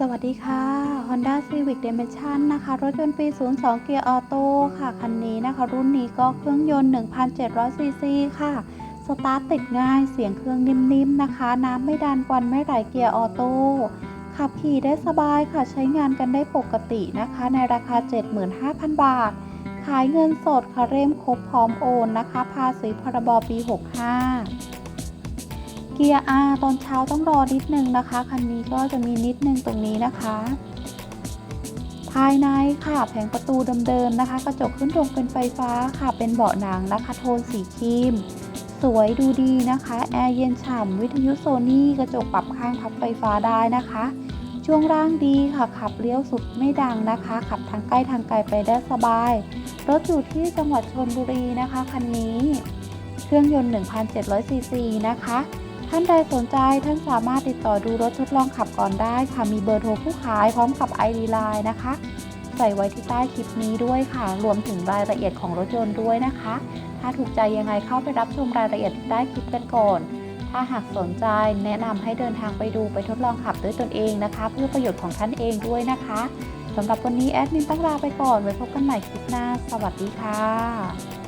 สวัสดีค่ะ Honda Civic Dimension นะคะ รถยนต์ปี 02 เกียร์ออโต้ค่ะ คันนี้นะคะ รุ่นนี้ก็เครื่องยนต์ 1,700 ซีซีค่ะ สตาร์ทติดง่ายเสียงเครื่องนิ่มๆนะคะ น้ำไม่ดันควันไม่ไหลเกียร์ออโต้ขับขี่ได้สบายค่ะใช้งานกันได้ปกตินะคะ ในราคา 75,000 บาท ขายเงินสดค่ะเร่มครบพร้อมโอนนะคะ ภาษีพรบปี 65 เกียร์ R ตอนเช้าต้องรอนิดนึงนะคะ คันนี้ก็จะมีนิดนึงตรงนี้นะคะ ภายในค่ะแผงประตูเดิมๆนะคะ กระจกขึ้นตรงเป็นไฟฟ้าค่ะ เป็นเบาะหนังนะคะ โทนสีครีม สวยดูดีนะคะ แอร์เย็นฉ่ำวิทยุโซนี่กระจกปรับข้างพับไฟฟ้าได้นะคะ ช่วงล่างดีค่ะ ขับเลี้ยวสุดไม่ดังนะคะ ขับทางใกล้ทางไกลไปได้สบาย รถอยู่ที่จังหวัดชนบุรีนะคะคันนี้ เครื่องยนต์ 1,700ซีซีนะคะ ท่านใดสนใจท่านสามารถติดต่อดูรถทดลองขับก่อนได้ค่ะ มีเบอร์โทรผู้ขายพร้อมกับ ID Line นะคะ ใส่ไว้ที่ใต้คลิปนี้ด้วยค่ะ รวมถึงรายละเอียดของรถยนต์ด้วยนะคะ ถ้าถูกใจยังไงเข้าไปรับชมรายละเอียดใต้คลิปกันก่อน ถ้าหากสนใจแนะนำให้เดินทางไปดูไปทดลองขับด้วยตนเองนะคะ เพื่อประโยชน์ของท่านเองด้วยนะคะสำหรับวันนี้แอดมินต้องลาไปก่อน ไว้พบกันใหม่คลิปหน้า สวัสดีค่ะ